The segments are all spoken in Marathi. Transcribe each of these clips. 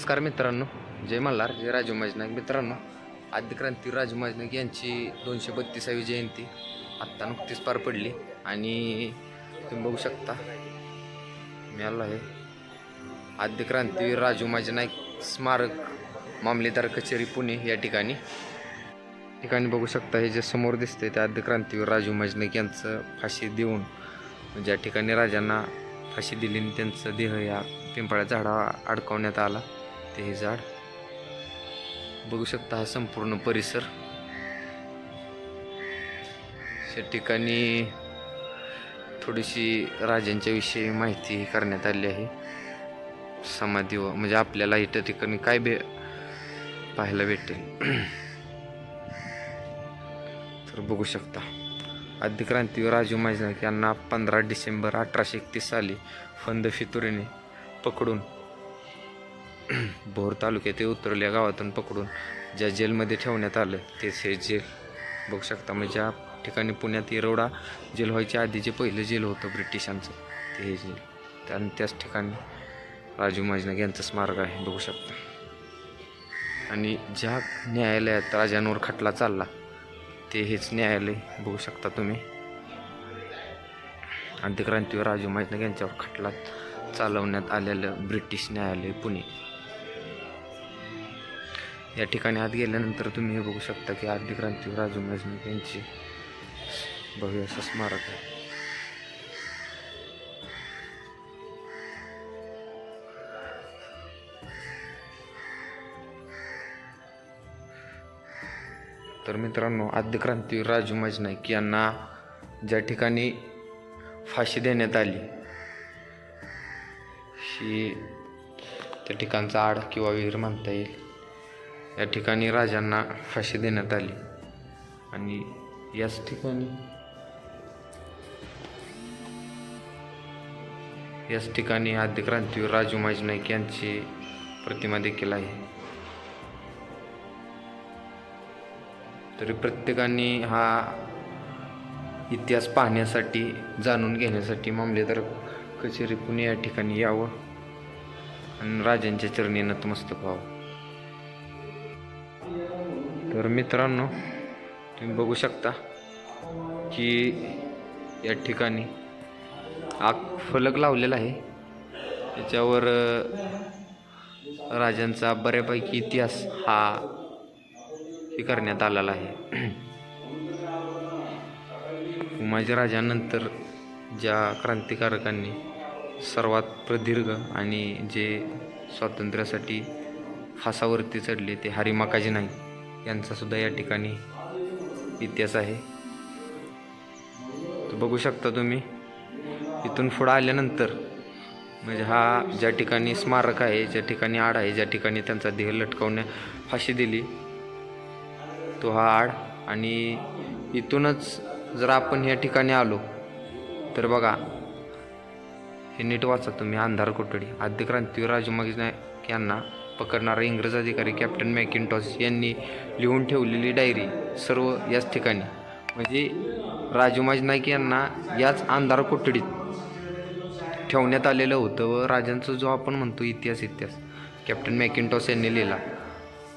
नमस्कार मित्रांनो. जय मल्हार जय राजू मजनाक मित्रांनो आद्यक्रांती राजू मजनाक यांची दोनशे बत्तीसावी जयंती आत्ता नुकतीच पार पडली आणि तुम्ही बघू शकता मी आलो आहे. आद्यक्रांतीवीर राजू माजनाईक स्मारक मामलेदार कचेरी पुणे या ठिकाणी. ठिकाणी बघू शकता हे जे समोर दिसते ते आद्यक्रांतीवीर राजू माजनाईक यांचं फाशी देऊन ज्या ठिकाणी राजांना फाशी दिली आणि त्यांचं देह या पिंपळा झाडा अडकवण्यात आला. ते हे झाड. बघू शकता हा संपूर्ण परिसर. या ठिकाणी थोडीशी राजांच्या विषयी माहिती करण्यात आली आहे. समाधी व म्हणजे आपल्याला इथं ठिकाणी काय भे पाहायला भेटेल. तर बघू शकता. आद्य क्रांतीवर राजू माजनाक यांना पंधरा डिसेंबर अठराशे एकतीस साली फंद फितुरीने पकडून भोर तालुक्यात उतरल्या गावातून पकडून ज्या जेलमध्ये ठेवण्यात आलं तेच हे जेल. बघू शकता म्हणजे ज्या ठिकाणी पुण्यात येरवडा जेल व्हायच्या आधी जे पहिलं जेल होतं ब्रिटिशांचं ते हे जेल. आणि त्याच ठिकाणी राजू माजनाक यांचं स्मारक आहे बघू शकता. आणि ज्या न्यायालयात राजांवर खटला चालला ते हेच न्यायालय बघू शकता तुम्ही. क्रांतीवर राजू माजनाक यांच्यावर खटला चालवण्यात आलेलं ब्रिटिश न्यायालय पुणे. या ठिकाणी आत गेल्यानंतर तुम्ही हे बघू शकता की आद्यक्रांतीवर राजू माजनाक यांची भव्य असं स्मारक आहे. तर मित्रांनो आद्य क्रांती राजू मजनाईक यांना ज्या ठिकाणी फाशी देण्यात आली ही त्या ठिकाणचा आड किंवा विहीर म्हणता येईल. या ठिकाणी राजांना फाशी देण्यात आली. आणि याच ठिकाणी याच ठिकाणी आद्यक्रांतीवीर राजू माजनाईक यांची प्रतिमा देखील आहे. तरी प्रत्येकाने हा इतिहास पाहण्यासाठी जाणून घेण्यासाठी मामलेदार कचेरी पुणे या ठिकाणी यावं आणि राजांच्या चरणी नतमस्तक व्हावं. तर मित्रांनो तुम्ही बघू शकता की या ठिकाणी आग फलक लावलेला आहे. त्याच्यावर राजांचा बऱ्यापैकी इतिहास हा हे करण्यात आलेला आहे. उमाजीराजानंतर ज्या क्रांतिकारकांनी सर्वात प्रदीर्घ आणि जे स्वातंत्र्यासाठी फासावरती चढले ते हरिमाकाजी नाही यांचा सुद्धा या ठिकाणी इतिहास आहे. तर बघू शकता तुम्ही इथून पुढं आल्यानंतर म्हणजे हा ज्या ठिकाणी स्मारक आहे ज्या ठिकाणी आड आहे ज्या ठिकाणी त्यांचा देह लटकवण्या फाशी दिली तो हा आड. आणि इथूनच जर आपण या ठिकाणी आलो तर बघा हे नीट वाचा तुम्ही अंधार कोठडी. आद्य क्रांतीवीर राजू यांना पकडणारा इंग्रज अधिकारी कॅप्टन मॅकिनटॉस यांनी लिहून ठेवलेली डायरी सर्व याच ठिकाणी. म्हणजे राजू नाईक यांना याच अंधार कोठडीत ठेवण्यात आलेलं होतं व राजांचा जो आपण म्हणतो इतिहास इतिहास कॅप्टन मॅकिनटॉस यांनी लिहिला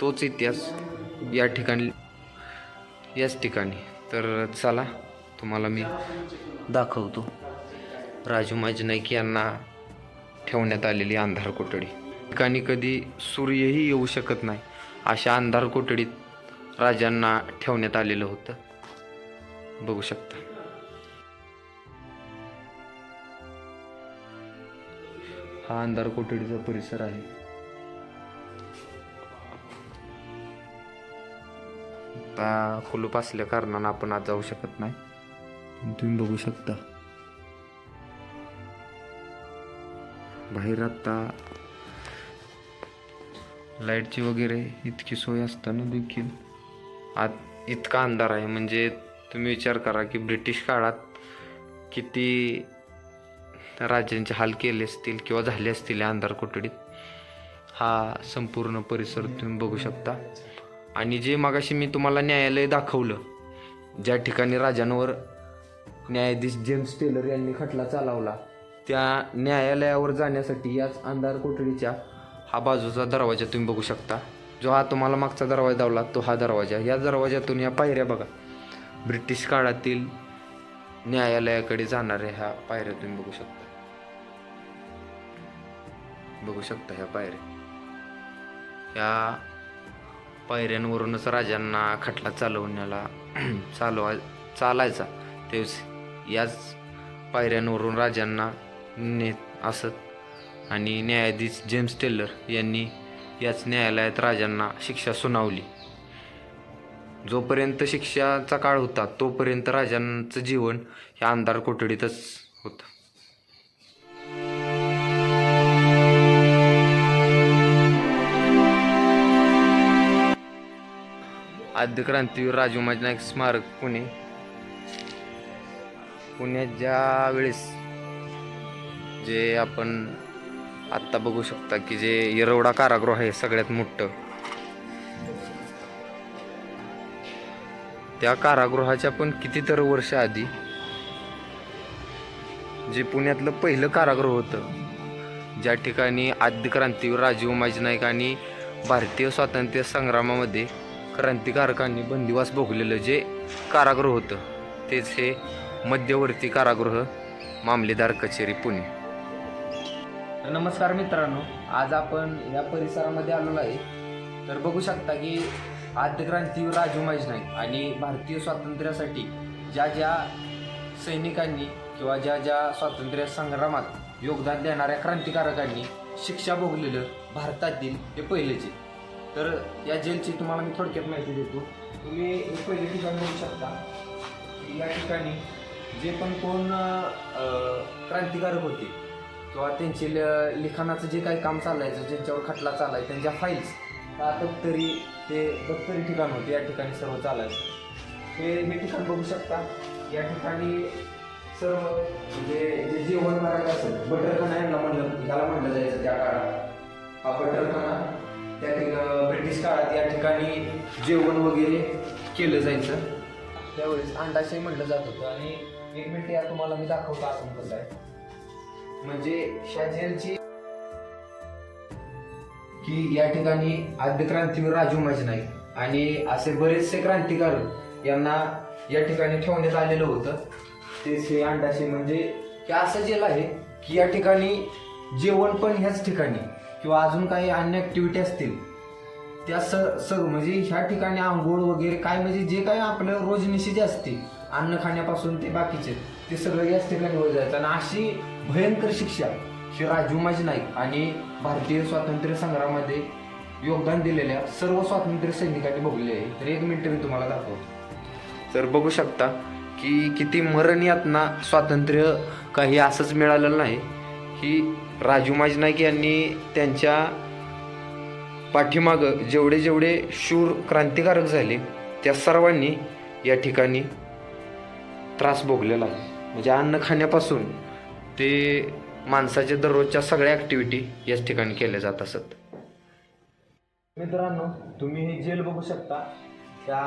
तोच इतिहास या ठिकाणी याच ठिकाणी. तर चला तुम्हाला मी दाखवतो. राजू नाईक यांना ठेवण्यात आलेली अंधार कोठडी. ठिकाणी कधी सूर्यही येऊ शकत नाही अशा अंधार कोठडीत राजांना ठेवण्यात आलेलं होतं. बघू शकता. हा अंधार कोठडीचा परिसर आहे. आता कुलूप असल्या कारणानं आपण आज जाऊ शकत नाही. तुम्ही बघू शकता. बाहेर आता लाईटची वगैरे इतकी सोय असताना देखील आत इतका अंधार आहे. म्हणजे तुम्ही विचार करा की ब्रिटिश काळात किती राज्यांचे हाल केले असतील किंवा झाले असतील या अंधार कोठडीत हा संपूर्ण परिसर तुम्ही बघू शकता. आणि जे मागाशी मी तुम्हाला न्यायालय दाखवलं ज्या ठिकाणी राजांवर न्यायाधीश जेम्स टेलर यांनी खटला चालवला त्या न्यायालयावर जाण्यासाठी याच अंधार कोठडीच्या हा बाजूचा दरवाजा तुम्ही बघू शकता. जो हा तुम्हाला मागचा दरवाजा दावला तो हा दरवाजा. या दरवाजातून या पायऱ्या बघा. ब्रिटिश काळातील न्यायालयाकडे जाणाऱ्या ह्या पायऱ्या तुम्ही बघू शकता. बघू शकता ह्या पायऱ्या. ह्या पायऱ्यांवरूनच राजांना खटला चालवण्याला चालवा चालायचा. तेच याच पायऱ्यांवरून राजांना नेत असत. आणि न्यायाधीश जेम्स टेलर यांनी याच न्यायालयात राजांना शिक्षा सुनावली. जोपर्यंत शिक्षाचा काळ होता तोपर्यंत राजांचं जीवन ह्या अंधार कोठडीतच होतं. आद्य क्रांतीवीर राजू नाईक स्मारक पुणे. पुण्यात ज्या वेळेस जे आपण आत्ता बघू शकता की जे येरवडा कारागृह आहे सगळ्यात मोठं. त्या कारागृहाच्या पण कितीतरी वर्ष आधी जे पुण्यातलं पहिलं कारागृह होतं ज्या ठिकाणी आद्य क्रांतीवीर राजीव माजी नाईक आणि भारतीय स्वातंत्र्य संग्रामामध्ये क्रांतिकारकांनी बंदिवास भोगलेलं जे कारागृह होतं तेच हे मध्यवर्ती कारागृह मामलेदार कचेरी पुणे. नमस्कार मित्रांनो आज आपण या परिसरामध्ये आलेलो आहे. तर बघू शकता की आद्य राजू राजू नाईक आणि भारतीय स्वातंत्र्यासाठी ज्या ज्या सैनिकांनी किंवा ज्या ज्या स्वातंत्र्य संग्रामात योगदान देणाऱ्या क्रांतिकारकांनी शिक्षा भोगलेलं भारतातील हे पहिलेचे तर या जेलची तुम्हाला मी थोडक्यात माहिती देतो. तुम्ही एक पहिले ठिकाण बघू शकता. या ठिकाणी जे पण कोण क्रांतिकारक होते किंवा त्यांचे ल- लिखाणाचं जे काही काम चालायचं ज्यांच्यावर खटला चालाय त्यांच्या फाईल्स आता दप्तरी ते दप्तरी ठिकाण होते या ठिकाणी सर्व चालायचं. हे हे ठिकाण बघू शकता. या ठिकाणी सर्व म्हणजे जे जेवण करायचं असेल बटरखाना यांना म्हणलं याला म्हणलं जायचं त्या काळात. हा बटरखाना त्या ठिकाणी ब्रिटिश काळात या ठिकाणी जेवण वगैरे केलं जायचं. त्यावेळेस अंडाशय म्हटलं जात होतं. आणि एक मिनिट या तुम्हाला मी दाखवतो असं कसं आहे. म्हणजे ह्या की या ठिकाणी आद्य क्रांतीवीर राजू माजी नाईक आणि असे बरेचसे क्रांतिकारक यांना या ठिकाणी ठेवण्यात आलेलं होतं. ते हे अंडाशे म्हणजे की असं जेल आहे की या ठिकाणी जेवण पण ह्याच ठिकाणी किंवा अजून काही अन्य ऍक्टिव्हिटी असतील. त्या स स म्हणजे ह्या ठिकाणी आंघोळ वगैरे काय म्हणजे जे काही आपलं रोजनिशी जे असते अन्न खाण्यापासून ते बाकीचे ते सगळं याच ठिकाणी होत जायचं. आणि अशी भयंकर शिक्षा श्री राजीव माजी नाईक आणि भारतीय स्वातंत्र्य संग्रामामध्ये योगदान दिलेल्या सर्व स्वातंत्र्य सैनिकांनी भोगले आहे. तर एक मिनिट मी तुम्हाला दाखवतो. तर बघू शकता की किती मरण यातना स्वातंत्र्य काही असंच मिळालेलं नाही. ही राजू माजी नाईक यांनी त्यांच्या पाठीमागं जेवढे जेवढे शूर क्रांतिकारक झाले त्या सर्वांनी या ठिकाणी त्रास भोगलेला आहे. म्हणजे अन्न खाण्यापासून ते माणसाच्या दररोजच्या सगळ्या ॲक्टिव्हिटी याच ठिकाणी केल्या जात असत. मित्रांनो तुम्ही हे जेल बघू शकता. त्या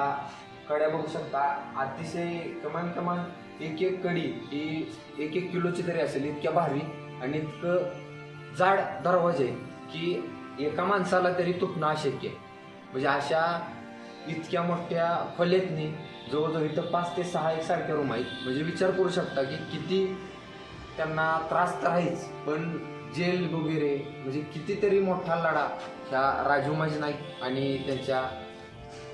कड्या बघू शकता. अतिशय कमान कमान एक एक कडी ही एक एक किलोची तरी असेल इतक्या भारी आणि इतकं जाड दरवाजे की एका माणसाला तरी तुटणं अशक्य आहे. म्हणजे अशा इतक्या मोठ्या फलेतनी जवळजवळ इथं पाच ते सहा एकसारख्या रूम आहेत. म्हणजे विचार करू शकता की किती त्यांना त्रास तर आहेच पण जेल वगैरे म्हणजे कितीतरी मोठा लढा ह्या राजूमाजी नाईक आणि त्यांच्या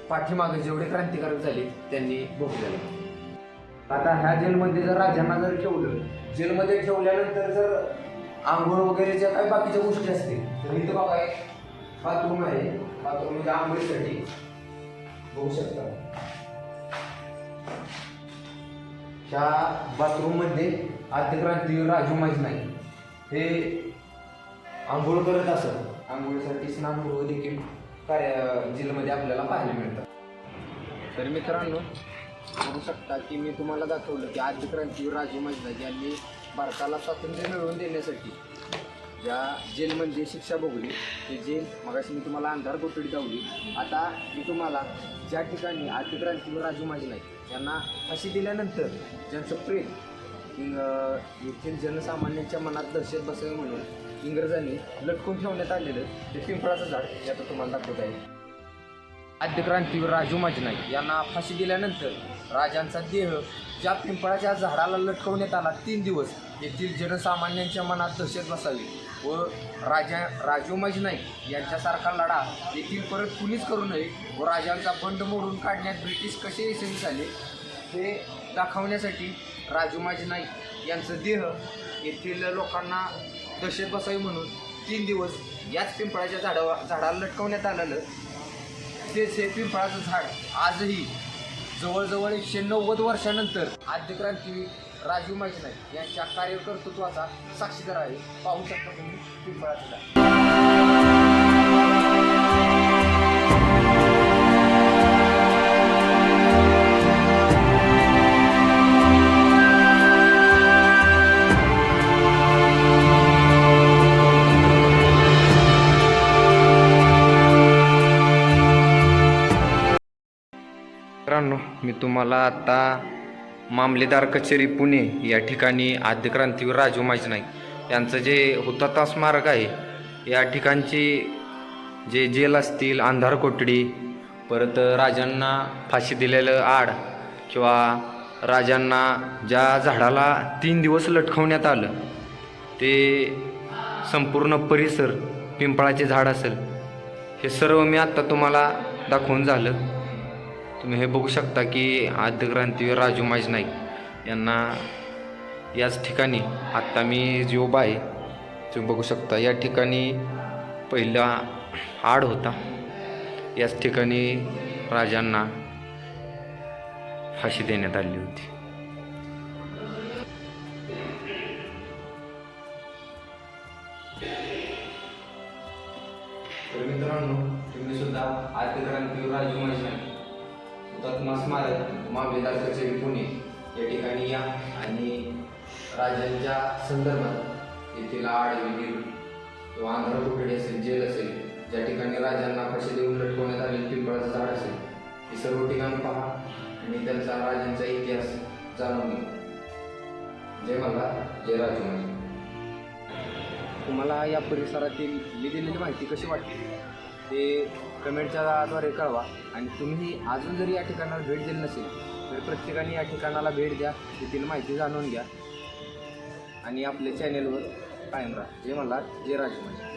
पाठीमागे जेवढे क्रांतिकारक झाले त्यांनी भोगलेला. आता ह्या जेलमध्ये जर राजांना जर ठेवलं जेलमध्ये ठेवल्यानंतर जर आंघोळ वगैरे ज्या काही बाकीच्या गोष्टी असतील तर इथं बघा एक बाथरूम आहे. बाथरूम म्हणजे आंघोळीसाठी बघू शकता. ह्या बाथरूममध्ये आद्यक्रांती राजू माहीत नाही. हे आंघोळ करत असत. आंघोळीसाठी स्नानगृह देखील कार्य जेलमध्ये आपल्याला पाहायला मिळतात तर मित्रांनो बघू शकता की मी तुम्हाला दाखवलं की आद्यक्रांतीवीर राजू माहीत यांनी भारताला स्वातंत्र्य मिळवून देण्यासाठी ज्या जेलमध्ये शिक्षा भोगली ते जेल मगाशी मी तुम्हाला अंधार कोठडी दावली. आता मी तुम्हाला ज्या ठिकाणी आद्यक्रांतीवीर राजू माजी नाही यांना फाशी दिल्यानंतर ज्यांचं प्रेम इंग येथील जनसामान्यांच्या मनात दहशत बसावी म्हणून इंग्रजांनी लटकून ठेवण्यात आलेलं ते पिंपळाचं झाड याचा तुम्हाला दाखवत आहे. आद्यक्रांतीवर राजू नाईक यांना फाशी दिल्यानंतर राजांचा देह ज्या पिंपळाच्या झाडाला लटकवण्यात आला तीन दिवस येथील जनसामान्यांच्या मनात दहशत बसावी व राजा राजू नाईक यांच्यासारखा लढा येथील परत कुणीच करू नये व राजांचा बंड मोडून काढण्यात ब्रिटिश कसे यशस्वी झाले हे दाखवण्यासाठी राजू नाईक यांचं देह येथील लोकांना दहशत बसावी म्हणून तीन दिवस याच पिंपळाच्या झाडावर झाडाला लटकवण्यात आलेलं तेच हे पिंपळाचं झाड आजही जवळजवळ एकशे नव्वद वर्षानंतर आद्यक्रांती राजीव माजी नाईक यांच्या कार्यकर्तृत्वाचा साक्षीदार आहे. पाहू शकता तुम्ही पिंपळाचं झाड. तुम्हाला आता मामलेदार कचेरी पुणे या ठिकाणी आद्यक्रांतीवीर राजू नाईक यांचं जे हुतात्मा स्मारक आहे या ठिकाणची जे जेल असतील अंधार कोठडी परत राजांना फाशी दिलेलं आड किंवा राजांना ज्या झाडाला तीन दिवस लटकवण्यात आलं ते संपूर्ण परिसर पिंपळाचे झाड असेल हे सर्व मी आत्ता तुम्हाला दाखवून झालं. तुम्ही हे बघू शकता की आद्य क्रांतीवीर राजू माज नाईक यांना याच ठिकाणी आत्ता मी जोबा आहे तुम्ही बघू शकता या ठिकाणी पहिला आड होता. याच ठिकाणी राजांना फाशी देण्यात आली होती. तर मित्रांनो तुम्ही सुद्धा आद्य क्रांतीवीर राजू माज नाईक तत्मा स्मारक महाविदार कचेरी पुणे या ठिकाणी या आणि राजांच्या संदर्भात येथील आड विहीर किंवा आंध्र कोठडी असेल जेल असेल ज्या ठिकाणी राजांना कसे देऊन लटकवण्यात आले पिंपळाचं झाड असेल हे सर्व ठिकाण पहा आणि त्यांचा राजांचा इतिहास जाणून घ्या. जय मला जय राजू तुम्हाला या परिसरातील मी दिलेली माहिती कशी वाटते ते कमेंटच्याद्वारे कळवा. आणि तुम्ही अजून जरी या ठिकाणाला भेट दिली नसेल तर प्रत्येकाने या ठिकाणाला भेट द्या. तेथील माहिती जाणून घ्या. आणि आपल्या चॅनेलवर कायम राहा. जे मला जे राजमाजी